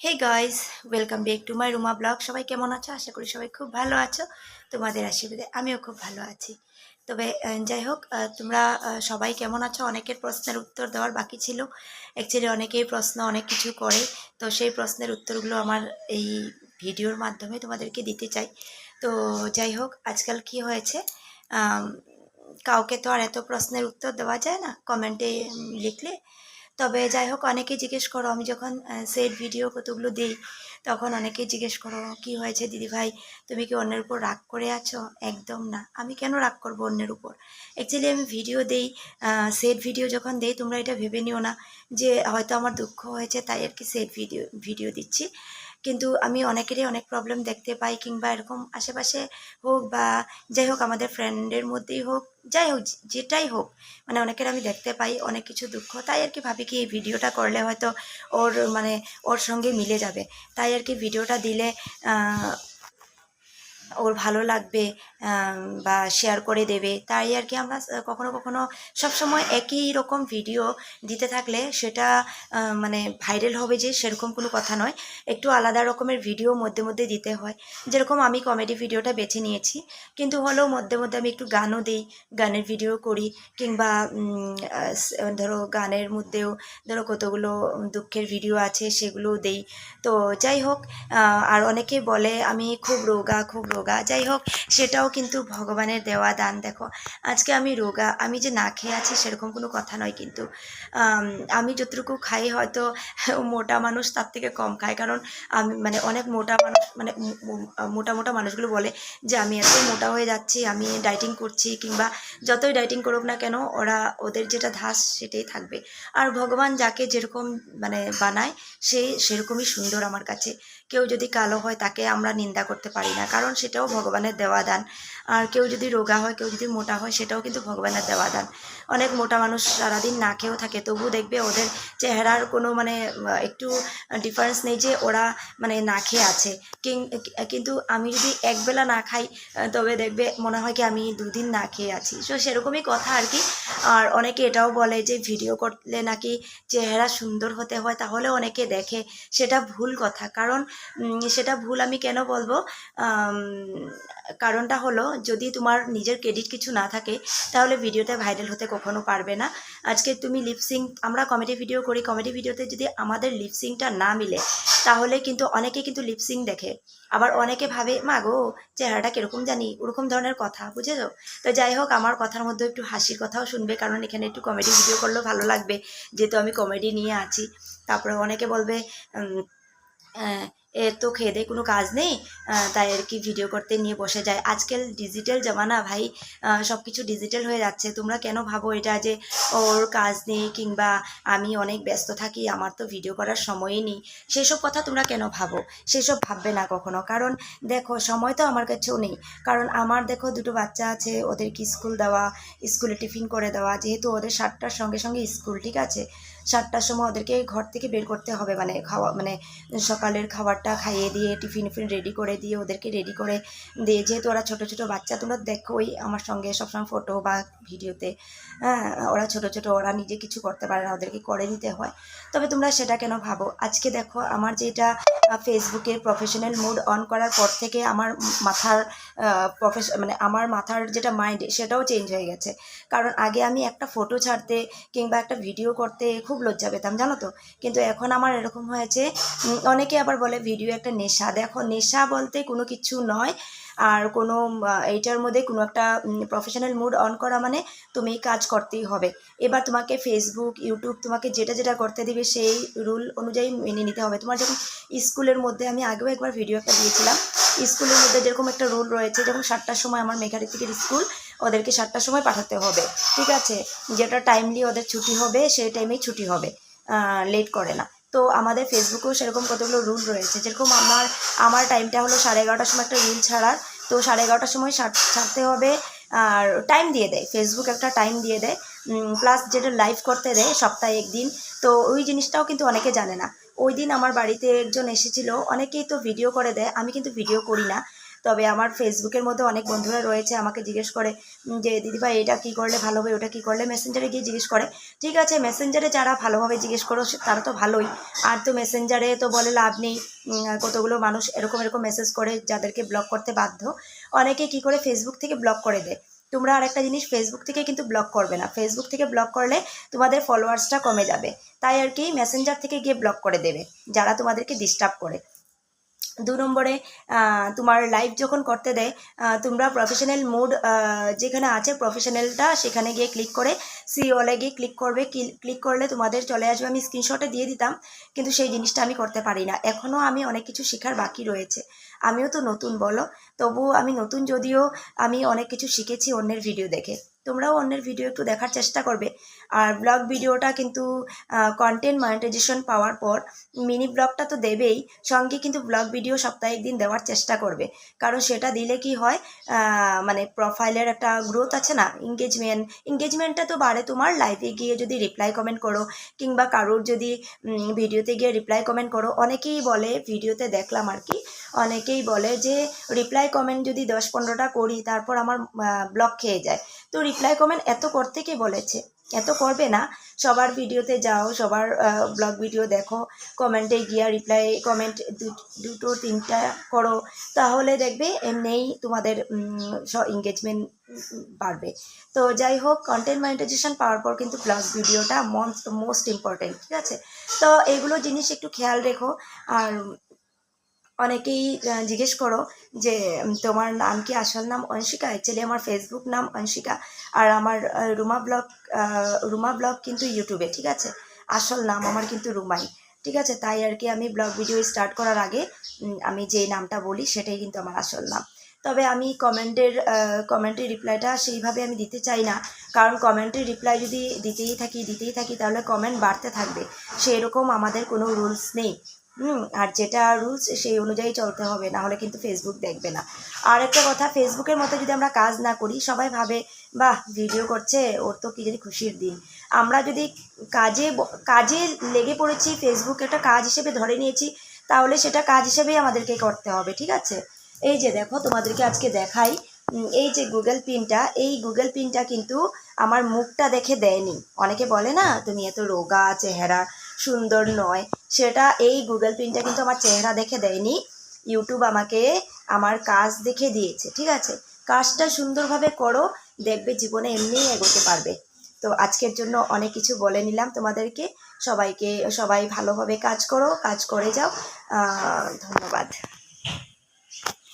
Hey guys welcome back to my Ruma blog সবাই কেমন আছো? আশা করি সবাই খুব ভালো আছো। তোমাদের আশীর্বাদে আমিও খুব ভালো আছি। তবে যাই হোক তোমরা সবাই কেমন আছো? অনেকের প্রশ্নের উত্তর দেওয়ার বাকি ছিল। অ্যাকচুয়ালি অনেকেই প্রশ্ন অনেক কিছু করে। তো সেই প্রশ্নের উত্তরগুলো আমার এই ভিডিওর মাধ্যমে তোমাদেরকে দিতে চাই। তো যাই হোক, আজকাল কি হয়েছে? কাউকে তো আর এত প্রশ্নের উত্তর দেওয়া যায় না। কমেন্টে লিখলে তবে যাই হোক অনেকে জিজ্ঞেস করো, আমি যখন সেট ভিডিও কতগুলো দিই, তখন অনেকে জিজ্ঞেস করো, কি হয়েছে দিদি ভাই? তুমি কি অন্যের উপর রাগ করে আছো? একদম না। আমি কেন রাগ করব অন্যের উপর? অ্যাকচুয়ালি আমি ভিডিও দেই সেট ভিডিও যখন দেই, তোমরা এটা ভেবে নিও না যে হয়তো আমার দুঃখ হয়েছে, তাই আর কি সেট ভিডিও ভিডিও দিচ্ছি। কিন্তু আমি অনেকেরই অনেক প্রবলেম দেখতে পাই কিংবা এরকম আশেপাশে হোক বা যাই হোক আমাদের ফ্রেন্ডের মধ্যেই হোক, যাই হোক যেটাই হোক মানে অনেকের আমি দেখতে পাই অনেক কিছু দুঃখ, তাই আর কি ভাবি কি এই ভিডিওটা করলে হয়তো ওর মানে ওর সঙ্গে মিলে যাবে। তাই আর কি ভিডিওটা দিলে ওর ভালো লাগবে বা শেয়ার করে দেবে। তাই আর কি আমরা কখনো কখনো সবসময় একই রকম ভিডিও দিতে থাকলে সেটা মানে ভাইরাল হবে যে সেরকম কোনো কথা নয়। একটু আলাদা রকমের ভিডিও মধ্যে মধ্যে দিতে হয়। যেরকম আমি কমেডি ভিডিওটা বেছে নিয়েছি। কিন্তু হলেও মধ্যে মধ্যে আমি একটু গানও দিই, গানের ভিডিও করি। কিংবা ধরো গানের মধ্যেও ধরো কতগুলো দুঃখের ভিডিও আছে সেগুলোও দেই। তো যাই হোক আর অনেকে বলে আমি খুব রোগা খুব রোগা। যাই হোক, সেটাও কিন্তু ভগবানের দেওয়া দান, দেখো। আজকে আমি রোগা, আমি যে না খেয়ে আছি সেরকম কোনো কথা নয় কিন্তু। আমি যতটুকু খাই হয়তো মোটা মানুষ তার থেকে কম খায়। কারণ আমি মানে অনেক মোটা মানুষ মানে মোটা মোটা মানুষগুলো বলে যে, আমি এত মোটা হয়ে যাচ্ছি, আমি ডাইটিং করছি। কিংবা যতই ডাইটিং করুক না কেন, ওরা ওদের যেটা ধাস সেটাই থাকবে। আর ভগবান যাকে যেরকম মানে বানায়, সে সেরকমই সুন্দর আমার কাছে। কেউ যদি কালো হয়, তাকে আমরা নিন্দা করতে পারি না। কারণ সেটাও ভগবানের দেওয়া দান। আর কেউ যদি রোগা হয়, কেউ যদি মোটা হয়, সেটাও কিন্তু ভগবানের দেওয়া দান অনেক মোটা মানুষ সারাদিন না খেয়েও থাকে তবু দেখবে ওদের চেহারার কোনো মানে একটু ডিফারেন্স নেই যে ওরা মানে না খেয়ে আছে। কিন্তু আমি যদি একবেলা না খাই তবে দেখবে মনে হয় কি আমি দুদিন না খেয়ে আছি। সো সেরকমই কথা আর কি। আর অনেকে এটাও বলে যে ভিডিও করলে নাকি চেহারা সুন্দর হতে হয়, তাহলে অনেকে দেখে। সেটা ভুল কথা। কারণ সেটা ভুল আমি কেন বলব? কারণটা হলো যদি তোমার নিজের ক্রেডিট কিছু না থাকে, তাহলে ভিডিওতে ভাইরাল হতে কখনো পারবে না। আজকে তুমি লিপসিং আমরা কমেডি ভিডিও করি কমেডি ভিডিওতে যদি আমাদের লিপসিংটা না মিলে, তাহলে কিন্তু অনেকে কিন্তু লিপসিং দেখে। আবার অনেকে ভাবে, মা গো, চেহারাটা কীরকম জানি? ওরকম ধরনের কথা, বুঝেছ? তো যাই হোক, আমার কথার মধ্যে একটু হাসির কথাও শুনবে, কারণ এখানে একটু কমেডি ভিডিও করলেও ভালো লাগবে। যেহেতু আমি কমেডি নিয়ে আছি, তারপরে অনেকে বলবে এর তো খেয়ে দেয় কোনো কাজ নেই তাই আর কি ভিডিও করতে নিয়ে বসে যায়। আজকাল ডিজিটাল জামানা ভাই সব কিছু ডিজিটাল হয়ে যাচ্ছে। তোমরা কেন ভাবো এটা যে ওর কাজ নেই কিংবা আমি অনেক ব্যস্ত থাকি, আমার তো ভিডিও করার সময়ই নেই? সেসব কথা তোমরা কেন ভাবো? সেসব ভাববে না কখনো। কারণ দেখো, সময় তো আমার কাছেও নেই। কারণ আমার দেখো দুটো বাচ্চা আছে ওদেরকে স্কুল দেওয়া? স্কুলে টিফিন করে দেওয়া। যেহেতু ওদের সাতটার সঙ্গে সঙ্গে স্কুল ঠিক আছে, সাতটার সময় ওদেরকে ঘর থেকে বের করতে হবে। মানে খাওয়া মানে সকালের খাবারটা খাইয়ে দিয়ে, টিফিন ফিন রেডি করে দিয়ে, ওদেরকে রেডি করে দিয়ে, যেহেতু ওরা ছোটো ছোটো বাচ্চা, তোমরা দেখোই আমার সঙ্গে সবসময় ফটো বা ভিডিওতে হ্যাঁ ওরা ছোটো ছোটো, ওরা নিজে কিছু করতে পারে না, ওদেরকে করে দিতে হয়। তবে তোমরা সেটা কেন ভাবো? আজকে দেখো, আমার যেটা ফেসবুকে প্রফেশনাল মুড অন করার পর থেকে আমার মাথার প্রফেশ মানে আমার মাথার যেটা মাইন্ড সেটাও চেঞ্জ হয়ে গেছে। কারণ আগে আমি একটা ফটো ছাড়তে কিংবা একটা ভিডিও করতে খুব লজ্জা পেতাম, জানো তো? কিন্তু এখন আমার এরকম হয়েছে অনেকে আবার বলে ভিডিও একটা নেশা। দেখো, নেশা বলতে কোনো কিছু নয়। আর কোনো এইটার মধ্যে কোনো একটা প্রফেশনাল মুড অন করা মানে তুমি কাজ করতেই হবে। এবার তোমাকে ফেসবুক ইউটিউব তোমাকে যেটা যেটা করতে দিবে সেই রুল অনুযায়ী মেনে নিতে হবে। তোমার যখন স্কুলের মধ্যে, আমি আগেও একবার ভিডিও একটা দিয়েছিলাম। স্কুলের মধ্যে যেরকম একটা রুল রয়েছে যেমন সাতটার সময় আমার মেঘারিতিকের স্কুল, ওদেরকে সাতটার সময় পাঠাতে হবে। ঠিক আছে? যেটা টাইমলি ওদের ছুটি হবে, সেই টাইমেই ছুটি হবে। লেট করে না। তো আমাদের ফেসবুকেও সেরকম কতগুলো রুল রয়েছে। যেরকম আমার আমার টাইমটা হলো সাড়ে এগারোটার সময় একটা রুল ছাড়ার। তো সাড়ে এগারোটার সময় ছাড়- ছাড়তে হবে আর টাইম দিয়ে দেয়। ফেসবুক একটা টাইম দিয়ে দেয়। প্লাস যেটা লাইভ করতে দেয় সপ্তাহে একদিন। তো ওই জিনিসটাও কিন্তু অনেকে জানে না। ওই দিন আমার বাড়িতে একজন এসেছিল। অনেকেই তো ভিডিও করে দেয়। আমি কিন্তু ভিডিও করি না। তবে আমার ফেসবুকের মধ্যে অনেক বন্ধুরা রয়েছে, আমাকে জিজ্ঞেস করে যে দিদিভাই এটা কী করলে ভালো হবে? ওটা কী করলে? মেসেঞ্জারে গিয়ে জিজ্ঞেস করে। ঠিক আছে মেসেঞ্জারে যারা ভালোভাবে জিজ্ঞেস করো তারা তো ভালোই। আর তো মেসেঞ্জারে তো বলে লাভ নেই। কতগুলো মানুষ এরকম এরকম মেসেজ করে যাদেরকে ব্লক করতে বাধ্য। অনেকে কি করে ফেসবুক থেকে ব্লক করে দেয়। তোমরা আর একটা জিনিস ফেসবুক থেকে কিন্তু ব্লক করবে না। ফেসবুক থেকে ব্লক করলে তোমাদের ফলোয়ার্সটা কমে যাবে। তাই আর কি মেসেঞ্জার থেকে গিয়ে ব্লক করে দেবে, যারা তোমাদেরকে ডিস্টার্ব করে। দু নম্বরে তোমার লাইভ যখন করতে দেয় তোমরা প্রফেশনাল মোড যেখানে আছে প্রফেশনালটা সেখানে গিয়ে ক্লিক করে সি ওলে গিয়ে ক্লিক করবে ক্লিক করলে তোমাদের চলে আসবে। আমি স্ক্রিনশটে দিয়ে দিতাম, কিন্তু সেই জিনিসটা আমি করতে পারি না। এখনও আমি অনেক কিছু শেখার বাকি রয়েছে। আমিও তো নতুন, বলো? তবু আমি নতুন, যদিও আমি অনেক কিছু শিখেছি অন্যের ভিডিও দেখে। তোমরাও অন্যের ভিডিও একটু দেখার চেষ্টা করবে। আর ব্লগ ভিডিওটা কিন্তু কন্টেন্ট মনিটাইজেশন পাওয়ার পর মিনি ব্লগটা তো দেবেই, সঙ্গে কিন্তু ব্লগ ভিডিও সপ্তাহে দিন দেওয়ার চেষ্টা করবে। কারণ সেটা দিলে কি হয় মানে প্রোফাইলের একটা গ্রোথ আছে না এঙ্গেজমেন্ট এঙ্গেজমেন্টটা তো বাড়ে তোমার লাইভে গিয়ে যদি রিপ্লাই কমেন্ট করো, কিংবা কারোর যদি ভিডিওতে গিয়ে রিপ্লাই কমেন্ট করো, অনেকেই বলে ভিডিওতে দেখলাম আর কি, অনেকেই বলে যে রিপ্লাই কমেন্ট যদি দশ পনেরোটা করি, তারপর আমার ব্লগ খেয়ে যায়। তো রিপ্লাই কমেন্ট এত করতে বলেছে? এত করবে না। সবার ভিডিওতে যাও, সবার ব্লগ ভিডিও দেখো কমেন্টে গিয়া রিপ্লাই কমেন্ট দুটো, তিনটা করো। তাহলে দেখবে এমনিই তোমাদের এঙ্গেজমেন্ট বাড়বে। তো যাই হোক কন্টেন্ট মনিটাইজেশন পাওয়ার পর কিন্তু ব্লগ ভিডিওটা মোস্ট ইম্পর্টেন্ট ঠিক আছে? তো এগুলো জিনিস একটু খেয়াল রেখো। আর অনেকেই জিজ্ঞেস করো যে তোমার নাম কি? আসল নাম অংশিকা? অ্যাকচুয়ালি আমার ফেসবুক নাম অংশিকা। আর আমার রুমা ব্লগ রুমা ব্লগ কিন্তু ইউটিউবে ঠিক আছে? আসল নাম আমার কিন্তু রুমাই, ঠিক আছে? তাই আর কি আমি ব্লগ ভিডিও স্টার্ট করার আগে আমি যে নামটা বলি সেটাই কিন্তু আমার আসল নাম। তবে আমি কমেন্টের কমেন্টের রিপ্লাইটা সেইভাবে আমি দিতে চাই না। কারণ কমেন্টের রিপ্লাই যদি দিতেই থাকি দিতেই থাকি, তাহলে কমেন্ট বাড়তে থাকবে। সেরকম আমাদের কোনো রুলস নেই। আর যেটা রুলস সেই অনুযায়ী চলতে হবে, না হলে কিন্তু ফেসবুক দেখবে না। আর একটা কথা ফেসবুকের মতো যদি আমরা কাজ না করি, সবাই ভাবে, বাহ ভিডিও করছে, ওর তো কি যদি খুশির দিন। আমরা যদি কাজে কাজে লেগে পড়েছি ফেসবুক একটা কাজ হিসেবে ধরে নিয়েছি, তাহলে সেটা কাজ হিসেবেই আমাদেরকে করতে হবে, ঠিক আছে? এই যে দেখো, তোমাদেরকে আজকে দেখাই এই যে গুগল পিনটা এই গুগল পিনটা কিন্তু আমার মুখটা দেখে দেয়নি। অনেকে বলে না, তুমি এত রোগা, চেহারা সুন্দর নয়। সেটা এই গুগল পিনটা কিন্তু আমার চেহারা দেখে দেয়নি। ইউটিউব আমাকে আমার কাজ দেখে দিয়েছে, ঠিক আছে? কাজটা সুন্দরভাবে করো, দেখবে জীবনে এমনিই এগোতে পারবে। তো আজকের জন্য অনেক কিছু বলে নিলাম তোমাদেরকে। সবাইকে, সবাই ভালোভাবে কাজ করো, কাজ করে যাও। ধন্যবাদ।